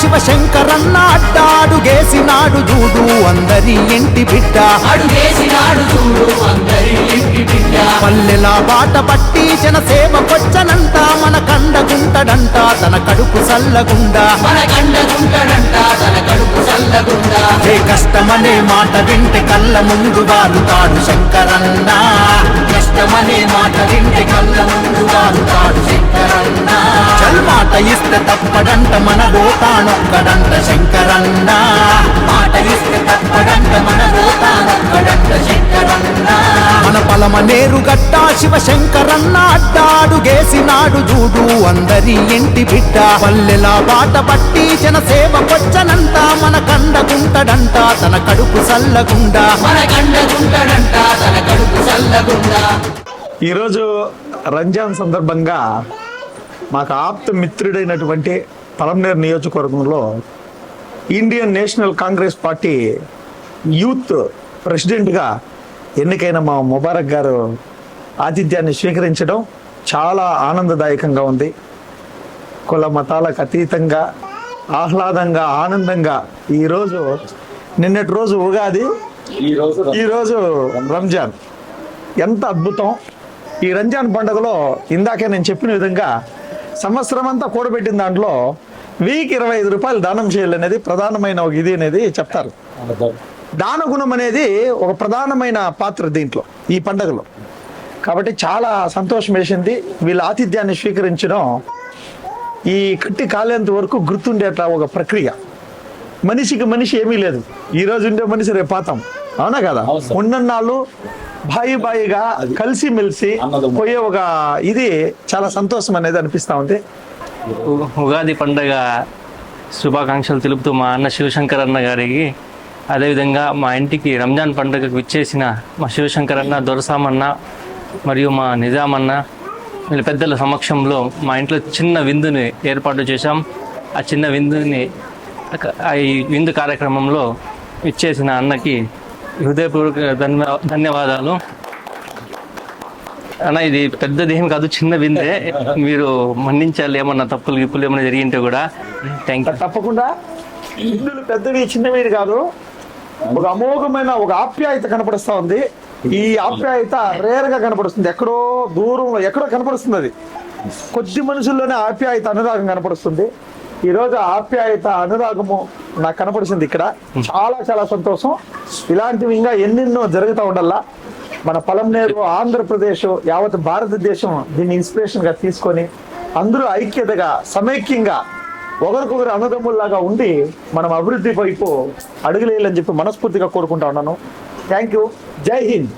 శివశంకరన్న చూడు అందరి ఇంటి బిడ్డ. అడుగేసినాడు చూడు అందరి ఇంటి బిడ్డ. పల్లెల బాట పట్టి జనసేవ కొచ్చనంట మన కండగుంటడంట తన కడుపు సల్లగుండా. ఏ కష్టమనే మాట వింటే కళ్ళ ముందు వాలుతాడు శంకరన్న. కష్టమనే మాట ఇస్తే తప్పడంట మన తానొక్కడంట శంకరన్న. మాట ఇస్తే తప్పడంట మన తానొక్కడంట శంకరన్న. మన పలమ నేరు గట్ట శివశంకరన్న అడ్డాడు గేసినాడు చూడు అందరి ఇంటి బిడ్డ. పల్లెలా బాట పట్టి జనసేవ కొచ్చనంట మన కండగుంటడంట తన కడుపు సల్లగుండా. మన కండగుంటడంట తన కడుపు సల్లగుండా. ఈరోజు రంజాన్ సందర్భంగా మాకు ఆప్త మిత్రుడైనటువంటి పలంనేరు నియోజకవర్గంలో Indian National Congress party youth ప్రెసిడెంట్గా ఎన్నికైన మా ముబారక్ గారు ఆతిథ్యాన్ని స్వీకరించడం చాలా ఆనందదాయకంగా ఉంది. కుల మతాలకు అతీతంగా ఆహ్లాదంగా ఆనందంగా ఈరోజు నిన్నటి రోజు ఉగాది ఈరోజు రంజాన్. ఎంత అద్భుతం! ఈ రంజాన్ పండుగలో ఇందాకే నేను చెప్పిన విధంగా సంవత్సరం అంతా కూడబెట్టిన దాంట్లో వీక్ ఇరవై ఐదు రూపాయలు దానం చేయాలనేది ప్రధానమైన ఒక ఇది అనేది చెప్తారు. దాన గుణం అనేది ఒక ప్రధానమైన పాత్ర దీంట్లో ఈ పండుగలో. కాబట్టి చాలా సంతోషం వేసింది. వీళ్ళ ఆతిథ్యాన్ని స్వీకరించడం ఈ కట్టి కాలేంత వరకు గుర్తుండేట ఒక ప్రక్రియ. మనిషికి మనిషి ఏమీ లేదు. ఈ రోజు ఉండే మనిషి రేపు పాతాం. అవునా కదా? ఉన్నన్నాళ్ళు బాయి బాయిగా కలిసి మెలిసి పోయే ఒక ఇది చాలా సంతోషం అనేది అనిపిస్తా ఉంది. ఉగాది పండగ శుభాకాంక్షలు తెలుపుతూ మా అన్న శివశంకర్ అన్న గారికి అదేవిధంగా మా ఇంటికి రంజాన్ పండుగకు విచ్చేసిన మా శివశంకర్ అన్న దొరసామన్న మరియు మా నిజామన్న వీళ్ళ పెద్దల సమక్షంలో మా ఇంట్లో చిన్న విందుని ఏర్పాటు చేశాం. ఆ చిన్న విందుని ఆ ఈ విందు కార్యక్రమంలో ఇచ్చేసిన అన్నకి హృదయపూర్వక ధన్య ధన్యవాదాలు. అన్న ఇది పెద్దది ఏం కాదు చిన్న విందే. మీరు మన్నించాలి ఏమన్నా తప్పులు గిప్పులు ఏమన్నా జరిగింటే కూడా థ్యాంక్ యూ. తప్పకుండా ఇందులు పెద్దవి చిన్నవి కాదు. ఒక అమోఘమైన ఒక ఆప్యాయత కనపడుస్తా ఉంది. ఈ ఆప్యాయత రేర్గా కనపడుస్తుంది. ఎక్కడో దూరంలో ఎక్కడో కనపడుస్తుంది అది కొద్ది మనుషుల్లోనే ఆప్యాయత అనురాగం కనపడుస్తుంది. ఈ రోజు ఆప్యాయత అనురాగము నాకు కనపడుతుంది ఇక్కడ. చాలా చాలా సంతోషం. ఇలాంటివి ఇంకా ఎన్నెన్నో జరుగుతూ ఉండాలా? మన పొలంనేరు ఆంధ్రప్రదేశ్ యావత్ భారతదేశం దీన్ని ఇన్స్పిరేషన్గా తీసుకొని అందరూ ఐక్యతగా సమైక్యంగా ఒకరికొకరు అన్నదమ్ముల్లాగా ఉండి మనం అభివృద్ధి వైపు అడుగులేయాలని చెప్పి మనస్ఫూర్తిగా కోరుకుంటా ఉన్నాను. థ్యాంక్ యూ జై హింద్.